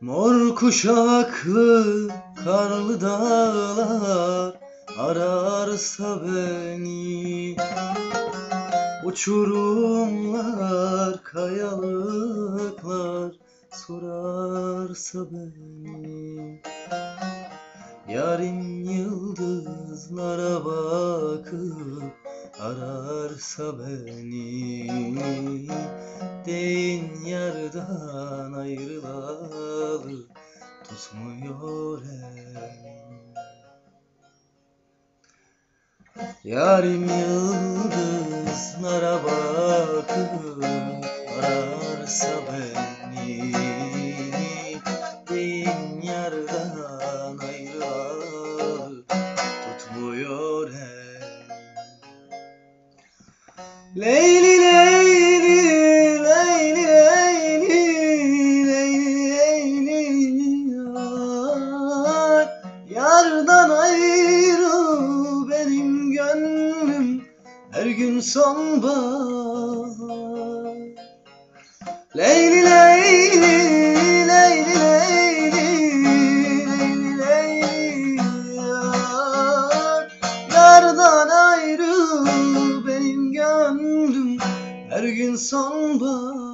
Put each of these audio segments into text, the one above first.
Mor kuşaklı karlı dağlar ararsa beni. Uçurumlar, kayalıklar sorarsa beni. Yarim yıldızlara bakıp ararsa beni ayrılalı tutmuyor elim Yarim yıldızlara bakıp ararsa beni Deyin yardan ayrılalı tutmuyor elim Leyli Yardan ayrı benim gönlüm Her gün sonbahar. Leyli Leyli Leyli Leyli Leyli Leyli. Yar Yardan ayrı benim gönlüm Her gün sonbahar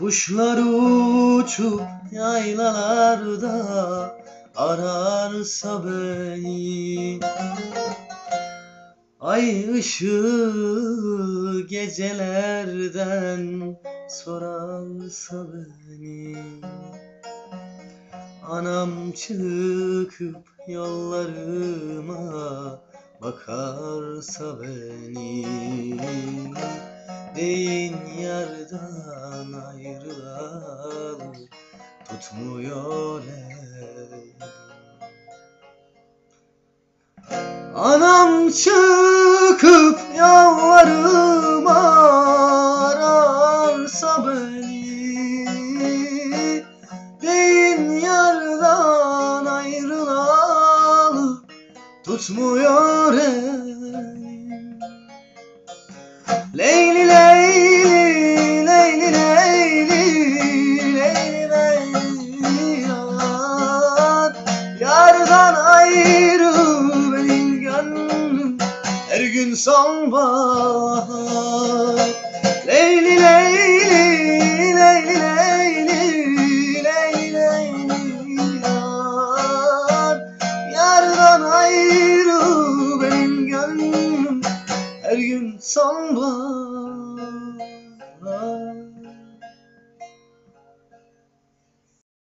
Kuşlar uçup yaylalarda ararsa beni. Ay ışığı gecelerden sorarsa beni. Anam çıkıp yollarıma bakarsa beni Deyin yardan ayrılalı tutmuyor el. Anam çıkıp yalvarıma ararsa beni Deyin yardan ayrılalı tutmuyor elim Yardan ayrı benim gönlüm Her gün sonbahar. Leyli Leyli Leyli Leyli Leyli Leyli yar Yardan ayrı benim gönlüm. Her gün sonbahar